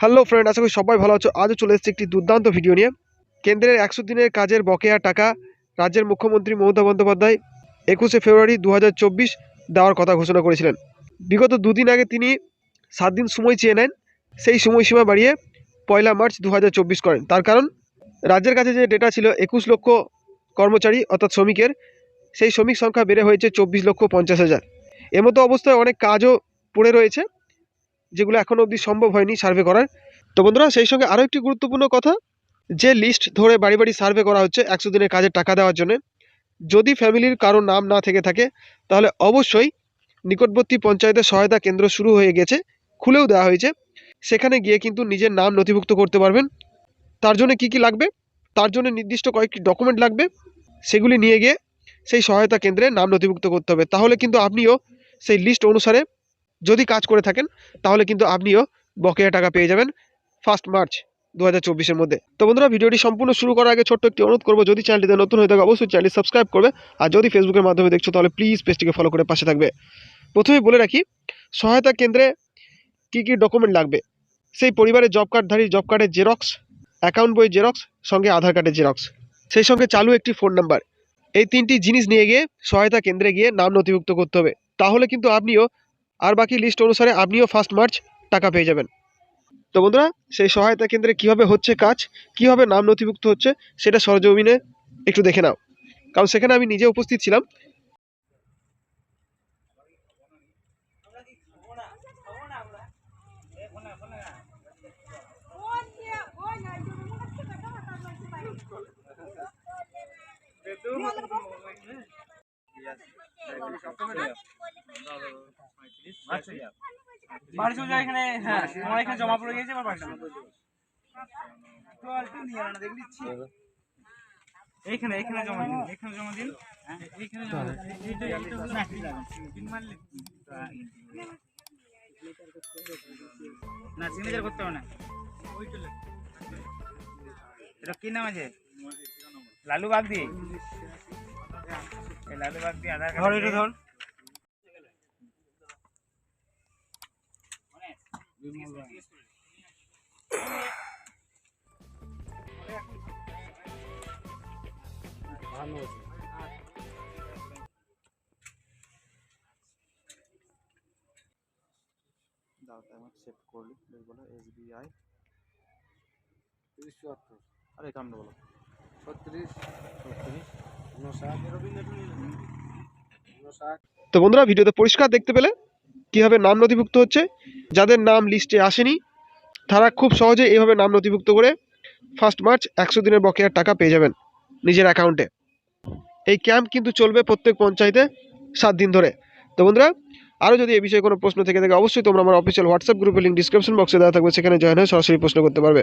Hello friend, আশা করি সবাই ভালো আছো। আজও চলে এসেছে একটি দুর্দান্ত ভিডিও নিয়ে। কেন্দ্রের একশো দিনের কাজের বকেয়া টাকা রাজ্যের মুখ্যমন্ত্রী মমতা বন্দ্যোপাধ্যায় একুশে ফেব্রুয়ারি দু হাজার চব্বিশ দেওয়ার কথা ঘোষণা করেছিলেন। বিগত দুদিন আগে তিনি সাত দিন সময় চেয়ে নেন, সেই সময়সীমা বাড়িয়ে পয়লা মার্চ দু হাজার চব্বিশ করেন। তার কারণ, রাজ্যের কাছে যে ডেটা ছিল, একুশ লক্ষ কর্মচারী অর্থাৎ শ্রমিকের, সেই শ্রমিক সংখ্যা বেড়ে হয়েছে চব্বিশ লক্ষ পঞ্চাশ হাজার। এমতো অবস্থায় অনেক কাজও পড়ে রয়েছে। যেগুলো এখনও অবধি সম্ভব হয়নি সার্ভে করার। তো বন্ধুরা, সেই সঙ্গে আরও একটি গুরুত্বপূর্ণ কথা, যে লিস্ট ধরে বাড়ি বাড়ি সার্ভে করা হচ্ছে একশো দিনের কাজের টাকা দেওয়ার জন্য। যদি ফ্যামিলির কারও নাম না থেকে থাকে, তাহলে অবশ্যই নিকটবর্তী পঞ্চায়েতের সহায়তা কেন্দ্র শুরু হয়ে গেছে, খুলেও দেওয়া হয়েছে। সেখানে গিয়ে কিন্তু নিজের নাম নথিভুক্ত করতে পারবেন। তার জন্য কি কি লাগবে? তার জন্য নির্দিষ্ট কয়েকটি ডকুমেন্ট লাগবে। সেগুলি নিয়ে গিয়ে সেই সহায়তা কেন্দ্রে নাম নথিভুক্ত করতে হবে। তাহলে কিন্তু আপনিও সেই লিস্ট অনুসারে যদি কাজ করে থাকেন, তাহলে কিন্তু আপনিও বকেয়া টাকা পেয়ে যাবেন ফার্স্ট মার্চ দু হাজার মধ্যে। তো বন্ধুরা, ভিডিওটি সম্পূর্ণ শুরু করার আগে ছোট্ট একটি অনুরোধ করব, যদি চ্যানেলটিতে নতুন হয়ে থাকে, অবশ্যই চ্যানেলটি সাবস্ক্রাইব করবে। আর যদি ফেসবুকের মাধ্যমে দেখছ, তাহলে প্লিজ পেজটিকে ফলো করে পাশে থাকবে। প্রথমেই বলে রাখি, সহায়তা কেন্দ্রে কী কী ডকুমেন্ট লাগবে? সেই পরিবারের জব কার্ডধারী জব কার্ডের জেরক্স অ্যাকাউন্ট বই জেরক্স সঙ্গে আধার কার্ডের জেরক্স সেই সঙ্গে চালু একটি ফোন নাম্বার এই তিনটি জিনিস নিয়ে গিয়ে সহায়তা কেন্দ্রে গিয়ে নাম নথিভুক্ত করতে হবে। তাহলে কিন্তু আপনিও আর বাকি লিস্ট অনুসারে আপনিও ফার্স্ট মার্চ টাকা পেয়ে যাবেন। তো বন্ধুরা, সেই সহায়তা কেন্দ্রে কীভাবে হচ্ছে কাজ, কীভাবে নাম নথিভুক্ত হচ্ছে, সেটা সরজমিনে একটু দেখে নাও। কারণ সেখানে আমি নিজে উপস্থিত ছিলাম। এখানে হ্যাঁ আমার এখানে জমা পড়ে। এইখানে জমা দিন জমা এইখানে না সিগনেচার করতে হবে না এটা কি নাম আছে লালু বাগদি ধর এটা ধর। সেভ করলি বেশ বলো এস বি আই তিরিশ চুয়াত্তর। আর একাউন্ট বলো। ছত্রিশ। ছত্রিশ। তো বন্ধুরা ভিডিওতে পরিষ্কার দেখতে পেলে কীভাবে নাম নথিভুক্ত হচ্ছে। যাদের নাম লিস্টে আসেনি তারা খুব সহজে এইভাবে নাম নথিভুক্ত করে ফার্স্ট মার্চ একশো দিনের বকেয়ার টাকা পেয়ে যাবেন নিজের অ্যাকাউন্টে এই ক্যাম্প কিন্তু চলবে প্রত্যেক পঞ্চায়েতে সাত দিন ধরে। তো বন্ধুরা আরও যদি এই বিষয়ে কোনো প্রশ্ন থেকে থাকে অবশ্যই তোমরা আমার অফিসিয়াল হোয়াটসঅ্যাপ গ্রুপের লিঙ্ক ডিসক্রিপশন বক্সে দেওয়া থাকবে। সেখানে জয়েন হয়ে সরাসরি প্রশ্ন করতে পারবে।